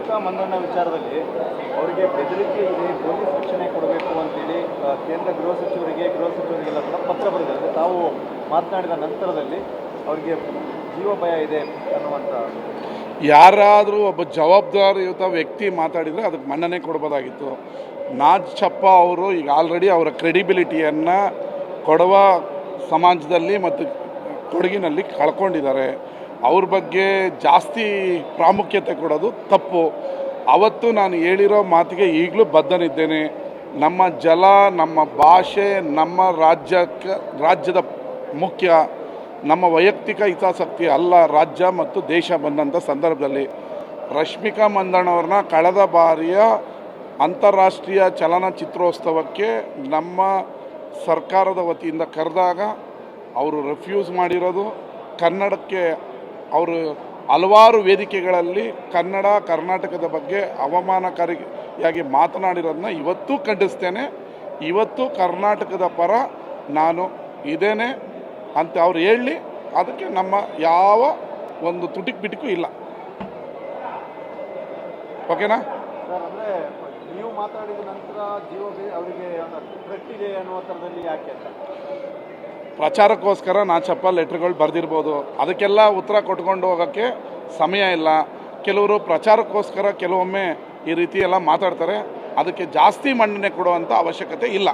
ರಶ್ಮಿಕಾ ಮಂದಣ್ಣ ವಿಚಾರದಲ್ಲಿ ಅವರಿಗೆ ಬೆದರಿಕೆ ಇದೆ, ಪೊಲೀಸ್ ರಕ್ಷಣೆ ಕೊಡಬೇಕು ಅಂತೇಳಿ ಕೇಂದ್ರ ಗೃಹ ಸಚಿವರಿಗೆ, ಗೃಹ ಸಚಿವರಿಗೆಲ್ಲ ಕೂಡ ಪತ್ರ ಬರೆದಿದ್ದಾರೆ. ತಾವು ಮಾತನಾಡಿದ ನಂತರದಲ್ಲಿ ಅವರಿಗೆ ಜೀವ ಭಯ ಇದೆ ಅನ್ನುವಂಥ ಯಾರಾದರೂ ಒಬ್ಬ ಜವಾಬ್ದಾರಿಯುತ ವ್ಯಕ್ತಿ ಮಾತಾಡಿದರೆ ಅದಕ್ಕೆ ಮನ್ನಣೆ ಕೊಡ್ಬೋದಾಗಿತ್ತು. ನಾಜ್ ಚಪ್ಪ ಅವರು ಈಗ ಆಲ್ರೆಡಿ ಅವರ ಕ್ರೆಡಿಬಿಲಿಟಿಯನ್ನು ಕೊಡವ ಸಮಾಜದಲ್ಲಿ ಮತ್ತು ಕೊಡಗಿನಲ್ಲಿ ಕಳ್ಕೊಂಡಿದ್ದಾರೆ. ಅವ್ರ ಬಗ್ಗೆ ಜಾಸ್ತಿ ಪ್ರಾಮುಖ್ಯತೆ ಕೊಡೋದು ತಪ್ಪು. ಅವತ್ತು ನಾನು ಹೇಳಿರೋ ಮಾತಿಗೆ ಈಗಲೂ ಬದ್ಧನಿದ್ದೇನೆ. ನಮ್ಮ ಜಲ, ನಮ್ಮ ಭಾಷೆ, ನಮ್ಮ ರಾಜ್ಯಕ್ಕೆ ರಾಜ್ಯದ ಮುಖ್ಯ, ನಮ್ಮ ವೈಯಕ್ತಿಕ ಹಿತಾಸಕ್ತಿ ಅಲ್ಲ, ರಾಜ್ಯ ಮತ್ತು ದೇಶ ಬಂದಂಥ ಸಂದರ್ಭದಲ್ಲಿ. ರಶ್ಮಿಕಾ ಮಂದಣ್ಣವ್ರನ್ನ ಕಳೆದ ಬಾರಿಯ ಅಂತಾರಾಷ್ಟ್ರೀಯ ಚಲನಚಿತ್ರೋತ್ಸವಕ್ಕೆ ನಮ್ಮ ಸರ್ಕಾರದ ವತಿಯಿಂದ ಕರೆದಾಗ, ಅವರು ರೆಫ್ಯೂಸ್ ಮಾಡಿರೋದು ಕನ್ನಡಕ್ಕೆ ಅವರು ಹಲವಾರು ವೇದಿಕೆಗಳಲ್ಲಿ ಕನ್ನಡ, ಕರ್ನಾಟಕದ ಬಗ್ಗೆ ಅವಮಾನಕಾರಿಯಾಗಿ ಮಾತನಾಡಿರೋದನ್ನ ಇವತ್ತೂ ಖಂಡಿಸ್ತೇನೆ. ಇವತ್ತು ಕರ್ನಾಟಕದ ಪರ ನಾನು ಇದೇನೆ ಅಂತ ಅವ್ರು ಹೇಳಿ, ಅದಕ್ಕೆ ನಮ್ಮ ಯಾವ ಒಂದು ತುಟಿಕ್ ಬಿಟಿಕು ಇಲ್ಲ. ಓಕೆನಾ? ನೀವು ಮಾತಾಡಿದ ನಂತರ ಅವರಿಗೆ ಯಾಕೆ ಅಂತ ನಾ ಚಪ್ಪ ಲೆಟ್ರ್ಗಳು ಬರೆದಿರ್ಬೋದು. ಅದಕ್ಕೆಲ್ಲ ಉತ್ತರ ಕೊಟ್ಕೊಂಡು ಹೋಗೋಕ್ಕೆ ಸಮಯ ಇಲ್ಲ. ಕೆಲವರು ಪ್ರಚಾರಕ್ಕೋಸ್ಕರ ಕೆಲವೊಮ್ಮೆ ಈ ರೀತಿ ಎಲ್ಲ ಮಾತಾಡ್ತಾರೆ. ಅದಕ್ಕೆ ಜಾಸ್ತಿ ಮನ್ನಣೆ ಕೊಡುವಂಥ ಅವಶ್ಯಕತೆ ಇಲ್ಲ.